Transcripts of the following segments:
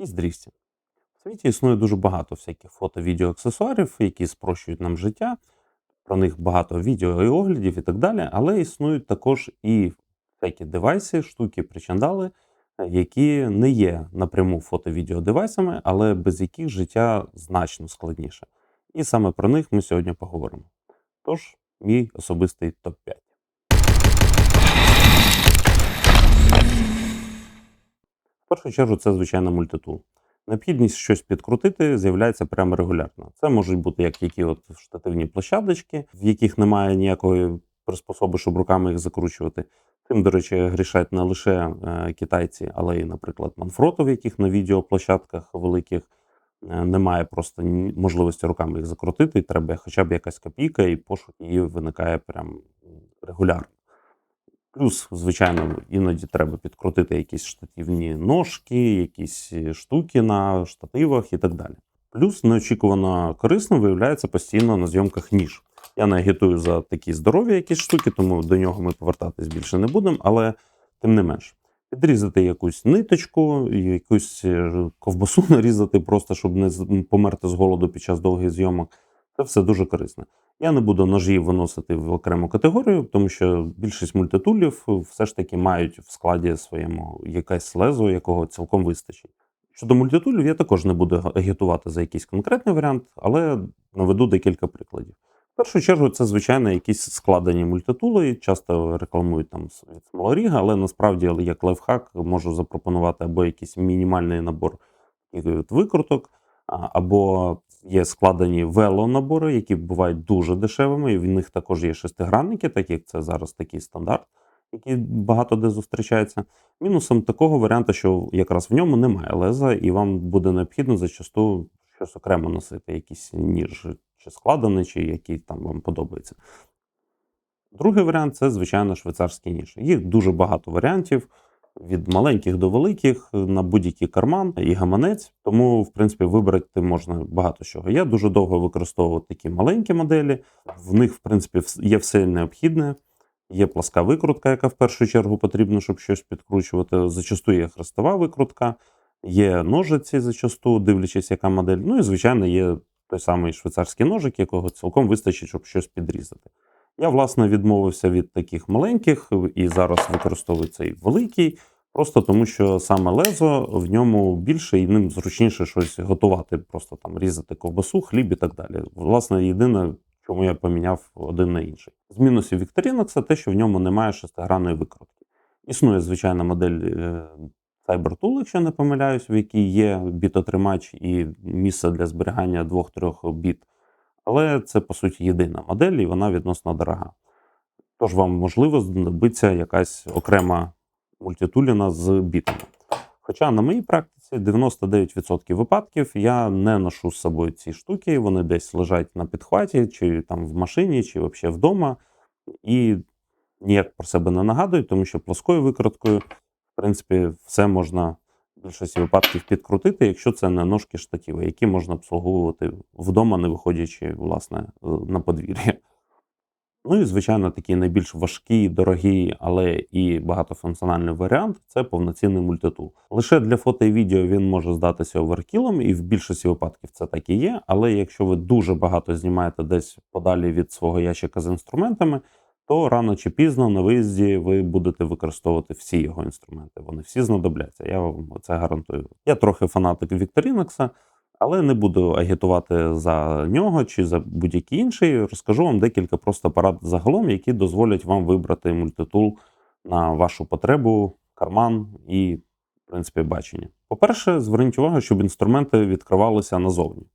і з дріфтів. В світі існує дуже багато всяких фото-відеоаксесуарів, які спрощують нам життя. Про них багато відео і оглядів і так далі. Але існують також і всякі девайси, штуки, причандали, е, які не є напряму фото-відео девайсами, але без яких життя значно складніше. І саме про них ми сьогодні поговоримо. Тож, мій особистий топ-5. Першу чергу, це звичайно мультитул. Необхідність щось підкрутити з'являється прямо регулярно. Це можуть бути як які от штативні площадочки, в яких немає ніякої приспособи, щоб руками їх закручувати. Тим, до речі, грішать не лише е, китайці, але й, наприклад, манфроту, в яких на відеоплощадках великих е, немає просто можливості руками їх закрутити, і треба хоча б якась копійка, і пошук її виникає прям регулярно. Плюс, звичайно, іноді треба підкрутити якісь штативні ножки, якісь е, штуки на штативах і так далі. Плюс неочікувано корисно виявляється постійно на зйомках ніж. Я не агітую за такі здорові якісь штуки, тому до нього ми повертатись більше не будемо, але тим не менш. Підрізати якусь ниточку, якусь е, ковбасу нарізати, просто щоб не померти з голоду під час довгих зйомок. Це все дуже корисно. Я не буду ножі виносити в окрему категорію, тому що більшість мультитулів все ж таки мають в складі своєму якесь лезо, якого цілком вистачить. Щодо мультитулів, я також не буду агітувати за якийсь конкретний варіант, але наведу декілька прикладів. В першу чергу, це, звичайно, якісь складені мультитули, часто рекламують там від Смолоріга, але насправді як лайфхак можу запропонувати або якийсь мінімальний набор викруток, або є складені вело-набори, які бувають дуже дешевими, і в них також є шестигранники, так як це зараз такий стандарт, який багато де зустрічається. Мінусом такого варіанту, що якраз в ньому немає леза, і вам буде необхідно зачасту щось окремо носити, якийсь ніж, чи складений, чи який там вам подобається. Другий варіант це, звичайно, швейцарський ніж. Їх дуже багато варіантів. Від маленьких до великих на будь-який карман і гаманець, тому в принципі вибрати можна багато чого. Я дуже довго використовував такі маленькі моделі. В них, в принципі, є все необхідне. Є пласка викрутка, яка в першу чергу потрібна, щоб щось підкручувати. Зачасту є хрестова викрутка, є ножиці, зачасту, дивлячись, яка модель. Ну і звичайно, є той самий швейцарський ножик, якого цілком вистачить, щоб щось підрізати. Я, власне, відмовився від таких маленьких і зараз використовую цей великий, просто тому що саме лезо в ньому більше і ним зручніше щось готувати, просто там різати ковбасу, хліб і так далі. Власне, єдине, чому я поміняв один на інший. З мінусів Victorinox це те, що в ньому немає шестигранної викрутки. Існує звичайна модель е, CyberTool, якщо не помиляюсь, в якій є бітотримач і місце для зберігання 2-3 біт. Але це по суті єдина модель, і вона відносно дорога. Тож вам можливо знадобиться якась окрема мультитуліна з бітами. Хоча на моїй практиці 99% випадків я не ношу з собою ці штуки, вони десь лежать на підхваті, чи там в машині, чи взагалі вдома. І ніяк про себе не нагадую, тому що плоскою викруткою, в принципі, все можна більшості випадків підкрутити, якщо це не ножки штатіви, які можна обслуговувати вдома, не виходячи власне е, на подвір'я. Ну і, звичайно, такий найбільш важкий, дорогий, але і багатофункціональний варіант це повноцінний мультитул. Лише для фото і відео він може здатися оверкілом, і в більшості випадків це так і є. Але якщо ви дуже багато знімаєте десь подалі від свого ящика з інструментами, то рано чи пізно на виїзді ви будете використовувати всі його інструменти. Вони всі знадобляться. Я вам це гарантую. Я трохи фанатик Вікторінокса, але не буду агітувати за нього чи за будь-який інший. Розкажу вам декілька просто порад загалом, які дозволять вам вибрати мультитул на вашу потребу, карман і, в принципі, бачення. По-перше, зверніть увагу, щоб інструменти відкривалися назовні.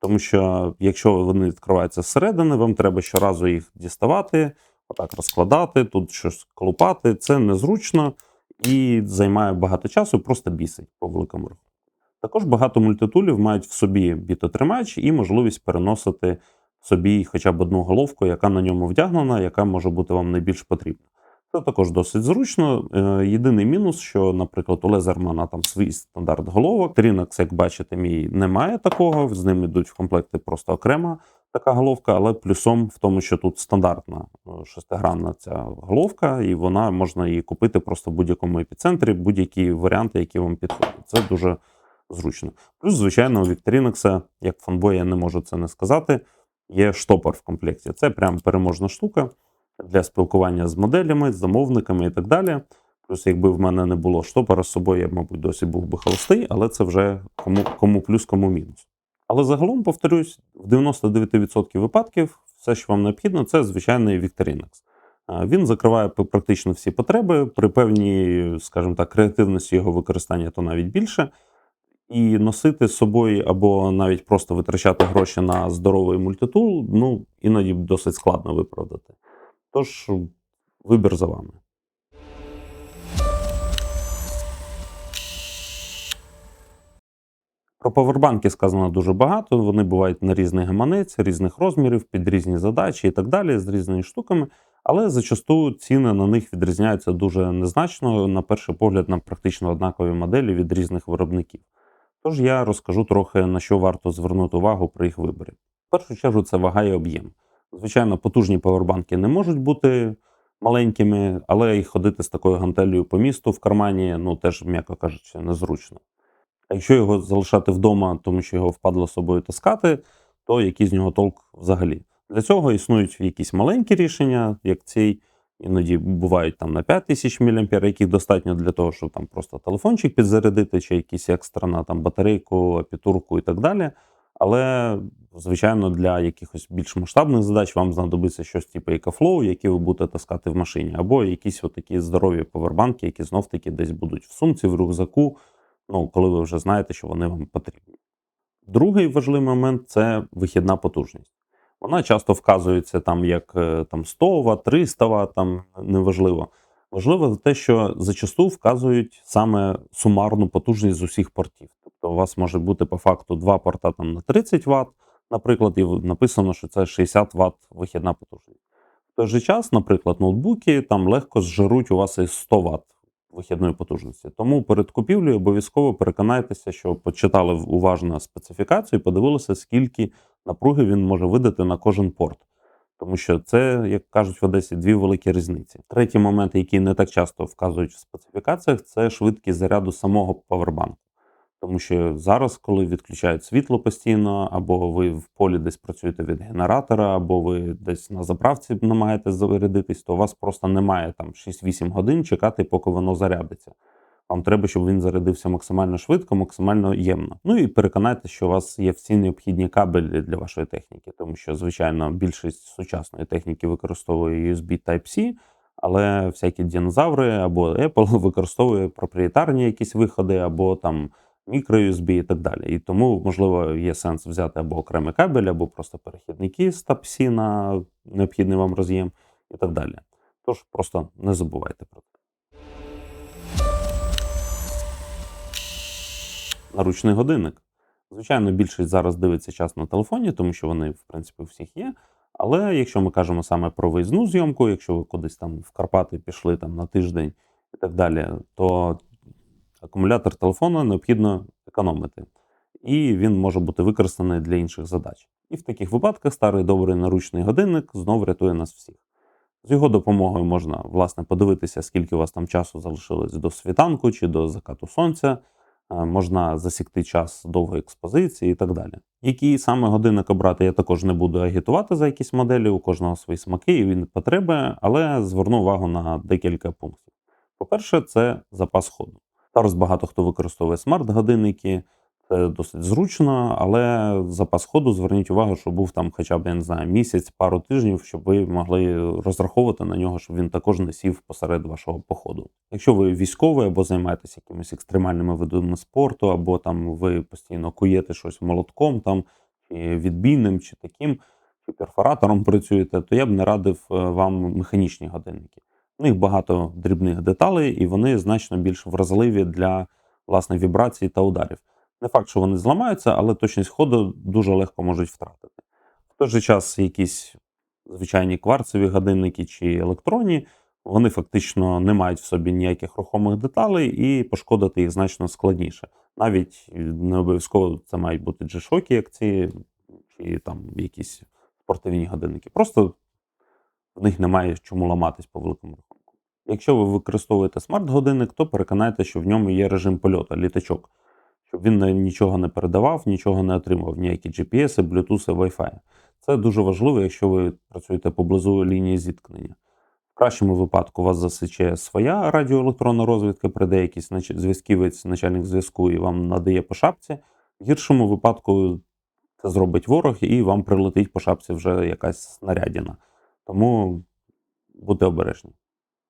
Тому що якщо вони відкриваються зсередини, вам треба щоразу їх діставати, отак розкладати, тут щось колупати. Це незручно і займає багато часу, просто бісить по великому рахунку. Також багато мультитулів мають в собі бітотримач і можливість переносити собі хоча б одну головку, яка на ньому вдягнена, яка може бути вам найбільш потрібна. Це також досить зручно. Е, Єдиний мінус, що, наприклад, у Лезермана там свій стандарт головок. Трінакс, як бачите, мій немає такого. З ним йдуть в комплекти просто окрема така головка, але плюсом в тому, що тут стандартна е, шестигранна ця головка, і вона можна її купити просто в будь-якому епіцентрі, будь-які варіанти, які вам підходять. Це дуже зручно. Плюс, звичайно, у Victorinox, як фанбой, я не можу це не сказати. Є штопор в комплекті. Це прям переможна штука для спілкування з моделями, з замовниками і так далі. Плюс, якби в мене не було штопора з собою, я, мабуть, досі був би холостий, але це вже кому, кому плюс, кому мінус. Але загалом, повторюсь, в 99% випадків все, що вам необхідно, це звичайний Victorinox. Він закриває практично всі потреби. При певній, скажімо так, креативності його використання, то навіть більше. І носити з собою або навіть просто витрачати гроші на здоровий мультитул, ну, іноді досить складно виправдати. Тож, вибір за вами. Про павербанки сказано дуже багато. Вони бувають на різний гаманець, різних розмірів, під різні задачі і так далі, з різними штуками. Але зачасту ціни на них відрізняються дуже незначно, на перший погляд, на практично однакові моделі від різних виробників. Тож я розкажу трохи на що варто звернути увагу при їх виборі. В першу чергу це вага і об'єм. Звичайно, потужні павербанки не можуть бути маленькими, але і ходити з такою гантелею по місту в кармані, ну теж, м'яко кажучи, незручно. А якщо його залишати вдома, тому що його впадло з собою таскати, то який з нього толк взагалі. Для цього існують якісь маленькі рішення, як цей, іноді бувають там на 5000 мА, яких достатньо для того, щоб там просто телефончик підзарядити, чи якісь екстрена там батарейку, апітурку і так далі. Але, звичайно, для якихось більш масштабних задач вам знадобиться щось типу EcoFlow, які ви будете таскати в машині, або якісь отакі здорові повербанки, які знов таки десь будуть в сумці, в рюкзаку, ну, коли ви вже знаєте, що вони вам потрібні. Другий важливий момент це вихідна потужність. Вона часто вказується там як е, там 100 Вт, 300 Вт, там неважливо. Важливо те, що зачасту вказують саме сумарну потужність з усіх портів. Тобто у вас може бути по факту два порта там на 30 Вт, наприклад, і написано, що це 60 Вт вихідна потужність. В той же час, наприклад, ноутбуки там легко зжируть у вас і 100 Вт вихідної потужності. Тому перед купівлею обов'язково переконайтеся, що почитали уважно специфікацію і подивилися, скільки напруги він може видати на кожен порт. Тому що це, як кажуть в Одесі, дві великі різниці. Третій момент, який не так часто вказують в специфікаціях, це швидкість заряду самого павербанку. Тому що зараз, коли відключають світло постійно, або ви в полі десь працюєте від генератора, або ви десь на заправці намагаєтесь зарядитись, то у вас просто немає там 6-8 годин чекати, поки воно зарядиться. Вам треба, щоб він зарядився максимально швидко, максимально ємно. Ну і переконайтеся, що у вас є всі необхідні кабелі для вашої техніки, тому що, звичайно, більшість сучасної техніки використовує USB Type-C, але всякі динозаври або Apple використовує проприєтарні якісь виходи, або там мікро-USB і так далі. І тому, можливо, є сенс взяти або окремий кабель, або просто перехідники з Type-C на необхідний вам роз'єм і так далі. Тож просто не забувайте про це. Наручний годинник. Звичайно, більшість зараз дивиться час на телефоні, тому що вони, в принципі, у всіх є. Але якщо ми кажемо саме про виїзну зйомку, якщо ви кудись там в Карпати пішли там на тиждень і так далі, то акумулятор телефону необхідно економити, і він може бути використаний для інших задач. І в таких випадках старий добрий наручний годинник знов рятує нас всіх. З його допомогою можна власне подивитися, скільки у вас там часу залишилось до світанку чи до закату сонця. Е, Можна засікти час довгої експозиції і так далі. Який саме годинник обрати, я також не буду агітувати за якісь моделі, у кожного свої смаки і він потреби, але зверну увагу на декілька пунктів. По-перше, це запас ходу. Зараз багато хто використовує смарт-годинники, це досить зручно, але запас ходу зверніть увагу, щоб був там хоча б я не знаю, місяць, пару тижнів, щоб ви могли розраховувати на нього, щоб він також не сів посеред вашого походу. Якщо ви військовий або займаєтесь якимись екстремальними видами спорту, або там ви постійно куєте щось молотком, там чи відбійним, чи таким, чи перфоратором працюєте, то я б не радив е, вам механічні годинники. У них багато дрібних деталей, і вони значно більш вразливі для власне вібрацій та ударів. Не факт, що вони зламаються, але точність ходу дуже легко можуть втратити. В той же час якісь звичайні кварцеві годинники чи електронні, вони фактично не мають в собі ніяких рухомих деталей, і пошкодити їх значно складніше. Навіть не обов'язково це мають бути G-Shock, як ці, чи там якісь спортивні годинники. Просто в них немає чому ламатись по великому рахунку. Якщо ви використовуєте смарт-годинник, то переконайте, що в ньому є режим польоту, літачок, щоб він нічого не передавав, нічого не отримав, ніякі GPS, Bluetooth, Wi-Fi. Це дуже важливо, якщо ви працюєте поблизу лінії зіткнення. В кращому випадку вас засіче своя радіоелектронна розвідка, прийде якийсь зв'язківець, начальник зв'язку і вам надає по шапці. В гіршому випадку це зробить ворог, і вам прилетить по шапці вже якась снарядина. Тому будьте обережні.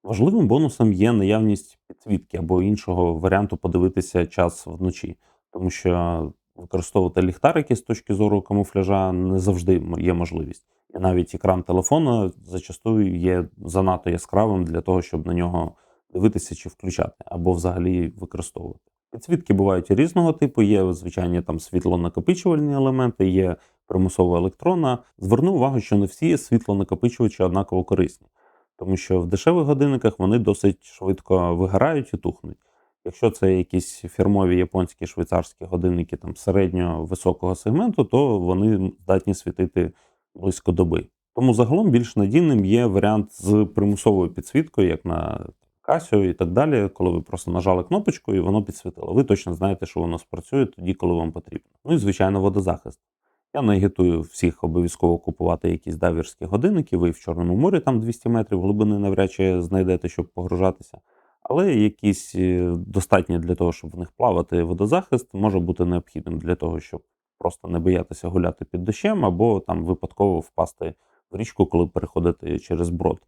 Важливим бонусом є наявність підсвітки або іншого варіанту подивитися час вночі, тому що використовувати ліхтарики з точки зору камуфляжа не завжди є можливість. І навіть екран телефона зачастую є занадто яскравим для того, щоб на нього дивитися чи включати, або взагалі використовувати. Підсвітки бувають різного типу, є звичайні там світлонакопичувальні елементи, є примусова електронна. Зверну увагу, що не всі світлонакопичувачі однаково корисні, тому що в дешевих годинниках вони досить швидко вигорають і тухнуть. Якщо це якісь фірмові японські швейцарські годинники там середньо високого сегменту, то вони здатні світити близько доби. Тому загалом більш надійним є варіант з примусовою підсвіткою, як на Casio і так далі, коли ви просто нажали кнопочку і воно підсвітило. Ви точно знаєте, що воно спрацює тоді, коли вам потрібно. Ну і звичайно, водозахист. Я не агітую всіх обов'язково купувати якісь дайверські годинники. Ви в Чорному морі там 200 метрів глибини навряд чи знайдете, щоб погружатися. Але якісь е, достатні для того, щоб в них плавати водозахист, може бути необхідним для того, щоб просто не боятися гуляти під дощем або там випадково впасти в річку, коли переходите через брод.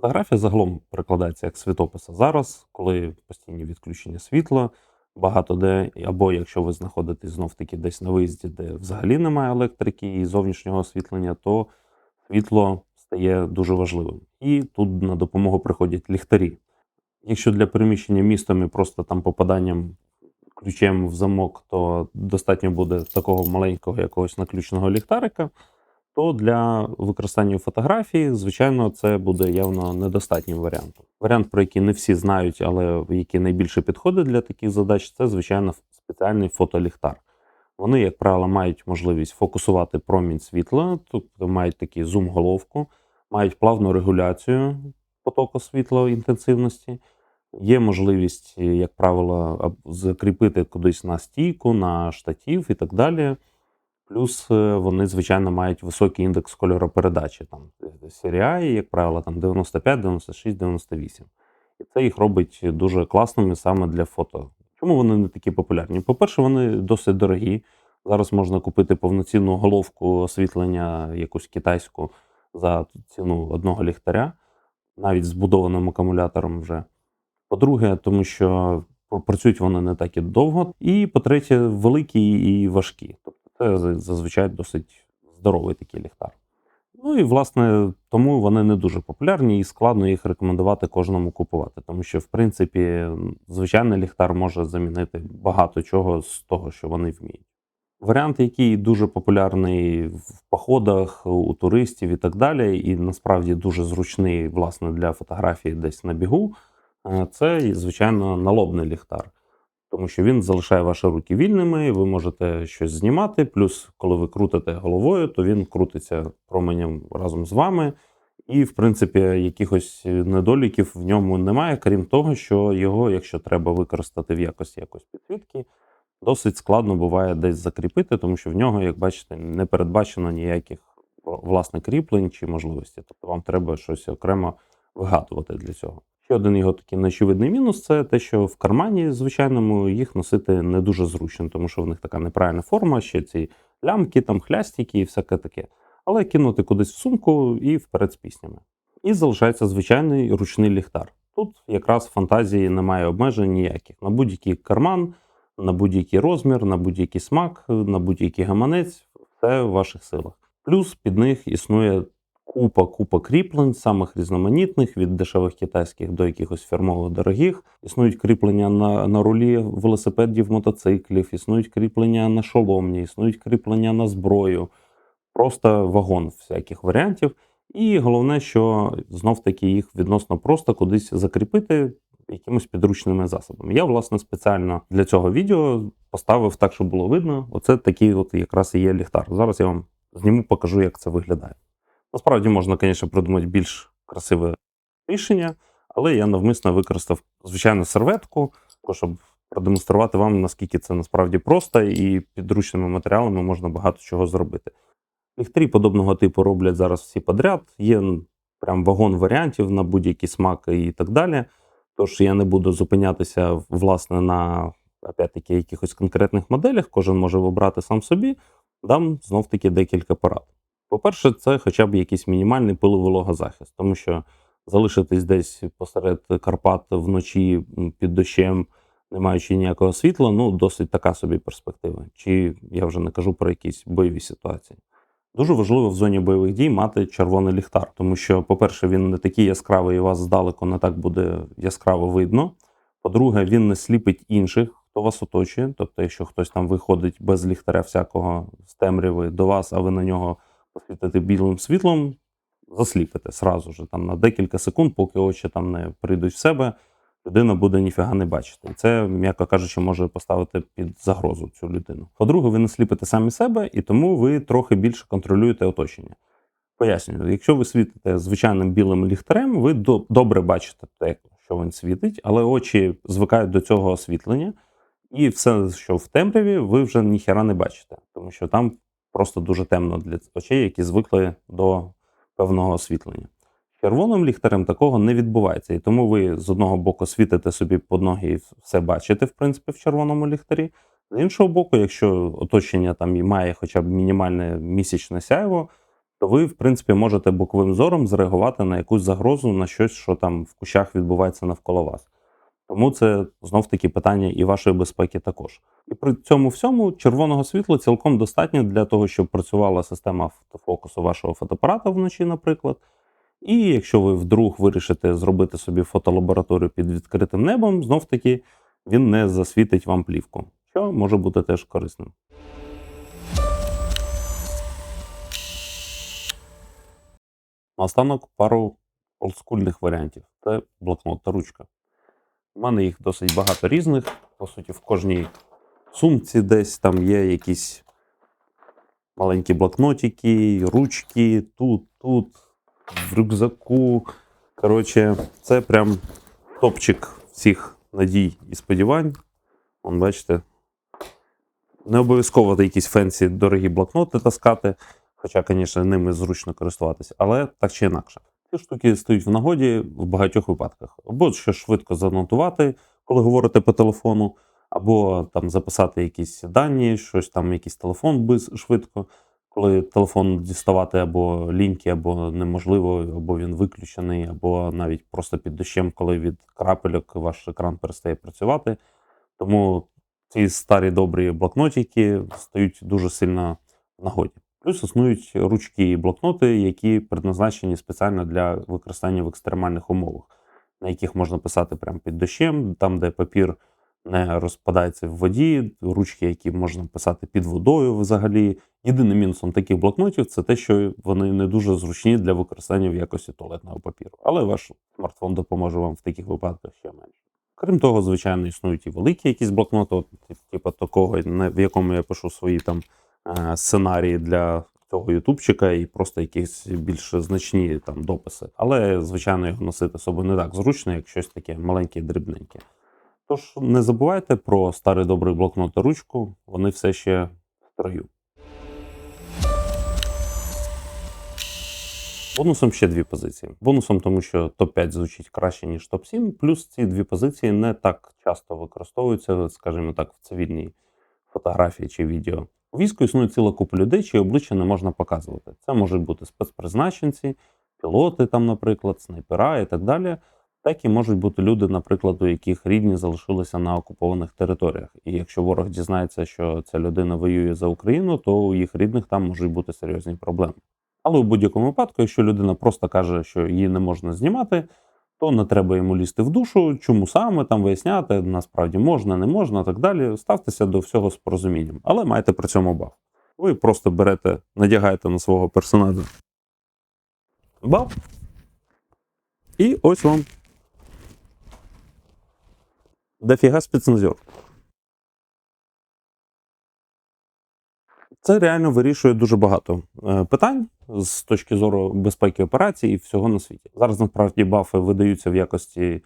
Фотографія загалом перекладається як світопис. А зараз, коли постійні відключення світла, багато де, або якщо ви знаходитесь знов таки десь на виїзді, де взагалі немає електрики і зовнішнього освітлення, то світло стає дуже важливим. І тут на допомогу приходять ліхтарі. Якщо для переміщення містом і просто там попаданням ключем в замок, то достатньо буде такого маленького якогось наключеного ліхтарика, то для використання фотографії, звичайно, це буде явно недостатнім варіантом. Варіант, про який не всі знають, але який найбільше підходить для таких задач, це звичайно спеціальний фотоліхтар. Вони, як правило, мають можливість фокусувати промінь світла, тобто мають такі зум-головку, мають плавну регуляцію потоку світла інтенсивності. Є можливість, як правило, закріпити кудись на стійку, на штатів і так далі. Плюс е, вони, звичайно, мають високий індекс кольоропередачі. Там CRI, як правило, там 95, 96, 98. І це їх робить дуже класними саме для фото. Чому вони не такі популярні? По-перше, вони досить дорогі. Зараз можна купити повноцінну головку освітлення, якусь китайську за ціну одного ліхтаря, навіть збудованим акумулятором вже. По-друге, тому що працюють вони не так і довго. І по-третє, великі і важкі. Це зазвичай досить здоровий такий ліхтар. Ну і власне тому вони не дуже популярні і складно їх рекомендувати кожному купувати, тому що, в принципі, звичайний ліхтар може замінити багато чого з того, що вони вміють. Варіант, який дуже популярний в походах у туристів і так далі, і насправді дуже зручний власне для фотографії десь на бігу, е, це, звичайно, налобний ліхтар. Тому що він залишає ваші руки вільними, ви можете щось знімати. Плюс, коли ви крутите головою, то він крутиться променем разом з вами. І, в принципі, якихось недоліків в ньому немає, крім того, що його, якщо треба використати в якості якоїсь підсвітки, досить складно буває десь закріпити, тому що в нього, як бачите, не передбачено ніяких власне кріплень чи можливості. Тобто вам треба щось окремо вигадувати для цього. Ще один його такий неочевидний мінус це те, що в кармані звичайному їх носити не дуже зручно, тому що в них така неправильна форма, ще ці лямки, там хлястики і всяке таке. Але кинути кудись в сумку і вперед з піснями. І залишається звичайний ручний ліхтар. Тут якраз фантазії немає обмежень ніяких. На будь-який карман, на будь-який розмір, на будь-який смак, на будь-який гаманець, все в ваших силах. Плюс під них існує купа купа кріплень, самих різноманітних, від дешевих китайських до якихось фірмових дорогих. Існують кріплення на, на рулі велосипедів, мотоциклів, існують кріплення на шоломні, існують кріплення на зброю. Просто вагон всяких варіантів. І головне, що знов таки їх відносно просто кудись закріпити якимось підручними засобами. Я, власне, спеціально для цього відео поставив так, щоб було видно. Оце такий от якраз і є ліхтар. Зараз я вам зніму, покажу, як це виглядає. Насправді можна, звісно, придумати більш красиве рішення, Але я навмисно використав звичайну серветку, щоб продемонструвати вам, наскільки це насправді просто, і підручними матеріалами можна багато чого зробити. Ліхтарі подобного типу роблять зараз всі подряд. Є прям вагон варіантів на будь-який смак і так далі. Тож я не буду зупинятися власне на опять-таки якихось конкретних моделях. Кожен може обрати сам собі. Дам знов таки декілька порад. По-перше, це хоча б якийсь мінімальний пиловологозахист, тому що залишитись десь посеред Карпат вночі під дощем, не маючи ніякого світла, ну досить така собі перспектива. Чи я вже не кажу про якісь бойові ситуації. Дуже важливо в зоні бойових дій мати червоний ліхтар, тому що, по-перше, він не такий яскравий, і вас здалеку не так буде яскраво видно. По-друге, він не сліпить інших, хто вас оточує. Тобто, якщо хтось там виходить без ліхтаря всякого з темряви до вас, а ви на нього посвітите білим світлом, засліпите сразу ж там на декілька секунд, поки очі там не прийдуть в себе, людина буде ніфіга не бачити. І це, м'яко кажучи, може поставити під загрозу цю людину. По-друге, ви не сліпите самі себе, і тому ви трохи більше контролюєте оточення. Пояснюю, якщо ви світите звичайним білим ліхтарем, ви до- добре бачите те, що він світить, але очі звикають до цього освітлення, і все, що в темряві, ви вже ніхіра не бачите, тому що там просто дуже темно для очей, які звикли до певного освітлення. Червоним ліхтарем такого не відбувається, і тому ви з одного боку світите собі під ноги і все бачите, в принципі, в червоному ліхтарі. З іншого боку, якщо оточення там і має хоча б мінімальне місячне сяйво, то ви, в принципі, можете боковим зором зреагувати на якусь загрозу, на щось, що там в кущах відбувається навколо вас. Тому це знов таки питання і вашої безпеки також. І при цьому всьому червоного світла цілком достатньо для того, щоб працювала система автофокусу вашого фотоапарата вночі, наприклад. І якщо ви вдруг вирішите зробити собі фотолабораторію під відкритим небом, знов таки він не засвітить вам плівку, що може бути теж корисним. Наостанок пару олдскульних варіантів. Це блокнот та ручка. У мене їх досить багато різних. По суті, в кожній сумці десь там є якісь маленькі блокнотики, ручки, тут, тут, в рюкзаку. Коротше, це прям топчик всіх надій і сподівань. Вон, бачите, не обов'язково якісь фенсі дорогі блокноти таскати, хоча, звісно, ними зручно користуватися, але так чи інакше. Ці штуки стають в нагоді в багатьох випадках. Або що швидко занотувати, коли говорите по телефону, або там записати якісь дані, щось там, якийсь телефон без швидко, коли телефон діставати або ліньки, або неможливо, або він виключений, або навіть просто під дощем, коли від крапельок ваш екран перестає працювати. Тому ці старі добрі блокнотики стають дуже сильно в нагоді. Плюс існують ручки і блокноти, які предназначені спеціально для використання в екстремальних умовах, на яких можна писати прямо під дощем, там, де папір не розпадається в воді, ручки, які можна писати під водою взагалі. Єдиним мінусом таких блокнотів це те, що вони не дуже зручні для використання в якості туалетного папіру. Але ваш смартфон допоможе вам в таких випадках ще менше. Крім того, звичайно, існують і великі якісь блокноти, от, типу такого, в якому я пишу свої там сценарії для цього ютубчика і просто якісь більш значні там дописи. Але, звичайно, його носити собою не так зручно, як щось таке маленьке і дрібненьке. Тож не забувайте про старий добрий блокнот та ручку, вони все ще в строю. Бонусом ще дві позиції. Бонусом, тому що топ-5 звучить краще, ніж топ-7, плюс ці дві позиції не так часто використовуються, скажімо так, в цивільній фотографії чи відео. У війську існує ціла купа людей, чиї обличчя не можна показувати. Це можуть бути спецпризначенці, пілоти, там, наприклад, снайпера і так далі. Так і можуть бути люди, наприклад, у яких рідні залишилися на окупованих територіях. І якщо ворог дізнається, що ця людина воює за Україну, то у їх рідних там можуть бути серйозні проблеми. Але у будь-якому випадку, якщо людина просто каже, що її не можна знімати, то не треба йому лізти в душу, чому саме там виясняти, насправді можна, не можна, так далі. Ставтеся до всього з порозумінням, але майте при цьому баф. Ви просто берете, надягаєте на свого персонажа баф, і ось вам дофіга спецназер. Це реально вирішує дуже багато е, питань з точки зору безпеки операцій і всього на світі. Зараз насправді бафи видаються в якості е,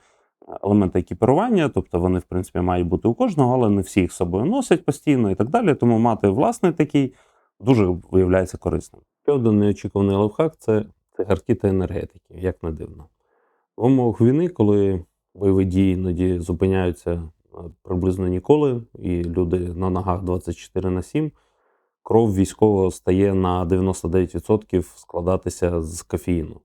елемента екіпірування, тобто вони, в принципі, мають бути у кожного, але не всі їх з собою носять постійно і так далі. Тому мати власний такий дуже виявляється корисним. Ще один неочікуваний лайфхак – це цигарки та енергетики, як не дивно. В умовах війни, коли бойові дії іноді зупиняються е, приблизно ніколи, і люди на ногах 24 на 7, кров військового стає на 99% складатися з кофеїну.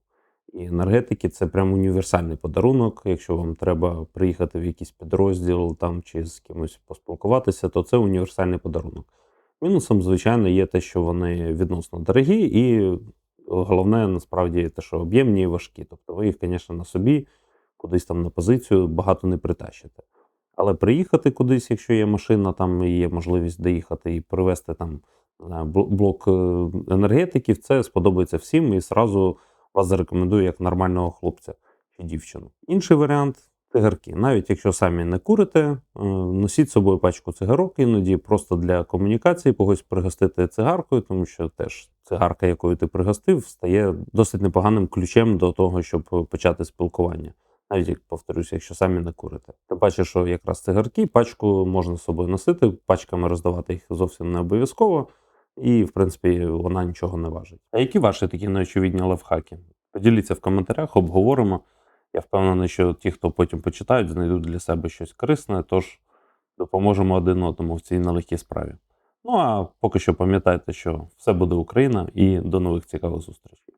І енергетики це прям універсальний подарунок. Якщо вам треба приїхати в якийсь підрозділ там чи з кимось поспілкуватися, то це універсальний подарунок. Мінусом, звичайно, є те, що вони відносно дорогі, і головне насправді те, що об'ємні і важкі. Тобто ви їх, звісно, на собі кудись там на позицію багато не притащите. Але приїхати кудись, якщо є машина, там і є можливість доїхати і привезти там блок е, енергетиків, це сподобається всім і зразу вас зарекомендую як нормального хлопця чи дівчину. Інший варіант цигарки. Навіть якщо самі не курите, е, носіть з собою пачку цигарок іноді просто для комунікації, когось пригостити цигаркою, тому що теж цигарка, якою ти пригостив, стає досить непоганим ключем до того, щоб почати спілкування. Навіть як повторюся, якщо самі не курите. Тим паче, що якраз цигарки, пачку можна з собою носити, пачками роздавати їх зовсім не обов'язково, і, в принципі, вона нічого не важить. А які ваші такі неочевидні лайфхаки? Поділіться в коментарях, обговоримо. Я впевнений, що ті, хто потім почитають, знайдуть для себе щось корисне, тож допоможемо один одному в цій нелегкій справі. Ну а поки що пам'ятайте, що все буде Україна і до нових цікавих зустрічей.